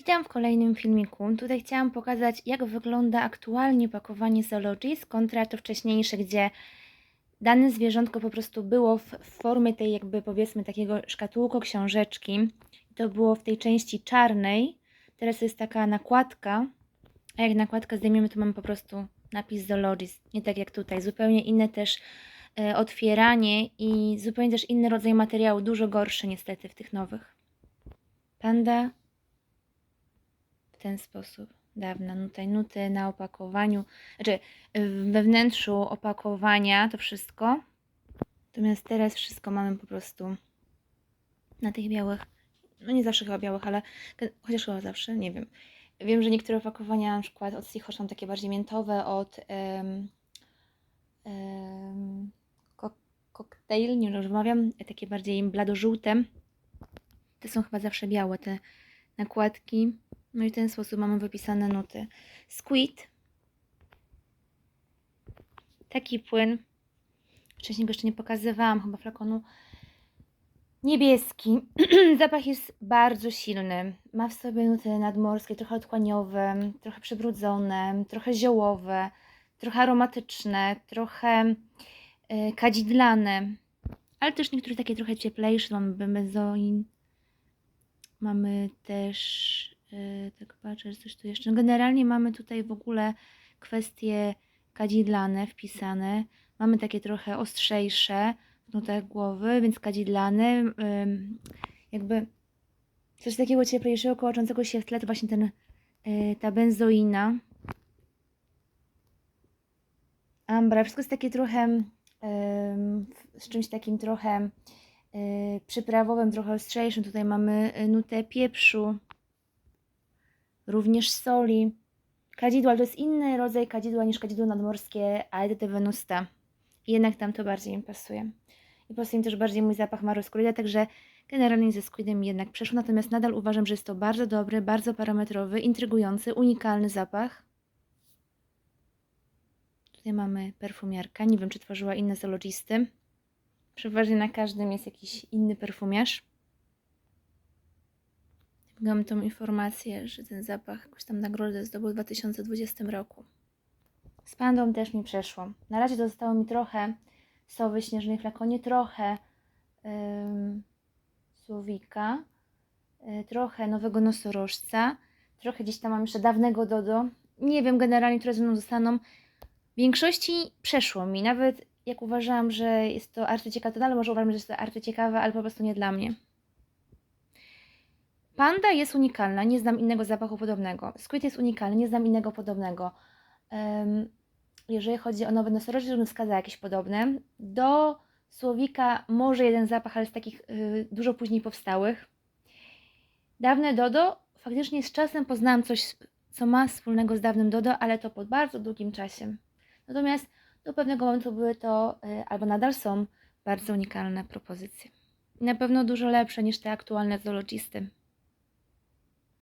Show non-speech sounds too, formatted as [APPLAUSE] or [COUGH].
Witam w kolejnym filmiku. Tutaj chciałam pokazać, jak wygląda aktualnie pakowanie Zoologist kontra to wcześniejsze, gdzie dane zwierzątko po prostu było w formie tej jakby powiedzmy takiego szkatułko książeczki. To było w tej części czarnej. Teraz jest taka nakładka, a jak nakładkę zdejmiemy, to mamy po prostu napis Zoologist. Nie tak jak tutaj. Zupełnie inne też e, otwieranie i zupełnie też inny rodzaj materiału. Dużo gorszy niestety w tych nowych. Panda ten sposób. Dawna nuta, nuty na opakowaniu, znaczy we wnętrzu opakowania to wszystko. Natomiast teraz wszystko mamy po prostu na tych białych, no nie zawsze chyba białych, ale chociaż chyba zawsze, nie wiem. Wiem, że niektóre opakowania, na przykład od Seahorse są takie bardziej miętowe, od um, um, cocktail, nie wymawiam, takie bardziej bladożółte. Te są chyba zawsze białe, te nakładki. No i w ten sposób mamy wypisane nuty. Squid. Taki płyn. Wcześniej go jeszcze nie pokazywałam, chyba flakonu. Niebieski. [CLEARS THROAT] Zapach jest bardzo silny. Ma w sobie nuty nadmorskie, trochę otchłaniowe, trochę przybrudzone, trochę ziołowe, trochę aromatyczne, trochę y, kadzidlane. Ale też niektóre takie trochę cieplejsze. Mamy benzoin. Mamy też, yy, tak patrzę, że coś tu jeszcze. No Generalnie mamy tutaj w ogóle kwestie kadzidlane wpisane. Mamy takie trochę ostrzejsze w nutach głowy, więc kadzidlane. jakby coś takiego cieplejszego, kołaczącego się w tle, to właśnie ten, yy, ta benzoina. Ambra, wszystko jest takie trochę z czymś takim trochę yy, przyprawowym, trochę ostrzejszym. Tutaj mamy nutę pieprzu, również soli. Kadzidło, ale to jest inny rodzaj kadzidła niż kadzidło nadmorskie Aedes venusta. Jednak tam to bardziej mi pasuje. I pasuje mi też bardziej mój zapach maroscurida, także generalnie ze squidem jednak przeszło. Natomiast nadal uważam, że jest to bardzo dobry, bardzo parametrowy, intrygujący, unikalny zapach. Tutaj mamy perfumiarka. Nie wiem, czy tworzyła inne zoologisty. Przeważnie na każdym jest jakiś inny perfumiarz. Mam tą informację, że ten zapach jakąś tam nagrodę zdobył w 2020 roku. Z pandą też mi przeszło. Na razie zostało mi trochę sowy śnieżnej flakonie, trochę słowika, y, trochę nowego nosorożca, trochę gdzieś tam mam jeszcze dawnego Dodo. Nie wiem generalnie, które ze mną zostaną. W większości przeszło mi. Nawet jak uważałam, że jest to arcyciekawe, to dalej może uważam, że jest to arcyciekawe, ale po prostu nie dla mnie. Panda jest unikalna, nie znam innego zapachu podobnego. Squid jest unikalny, nie znam innego podobnego. Em, jeżeli chodzi o nowe nosorożce, bym wskazała jakieś podobne. Do słowika może jeden zapach, ale z takich y, dużo później powstałych. Dawne Dodo, faktycznie z czasem poznałam coś, co ma wspólnego z dawnym Dodo, ale to po bardzo długim czasie. Natomiast do pewnego momentu były to, y, albo nadal są, bardzo unikalne propozycje. Na pewno dużo lepsze niż te aktualne zoologisty.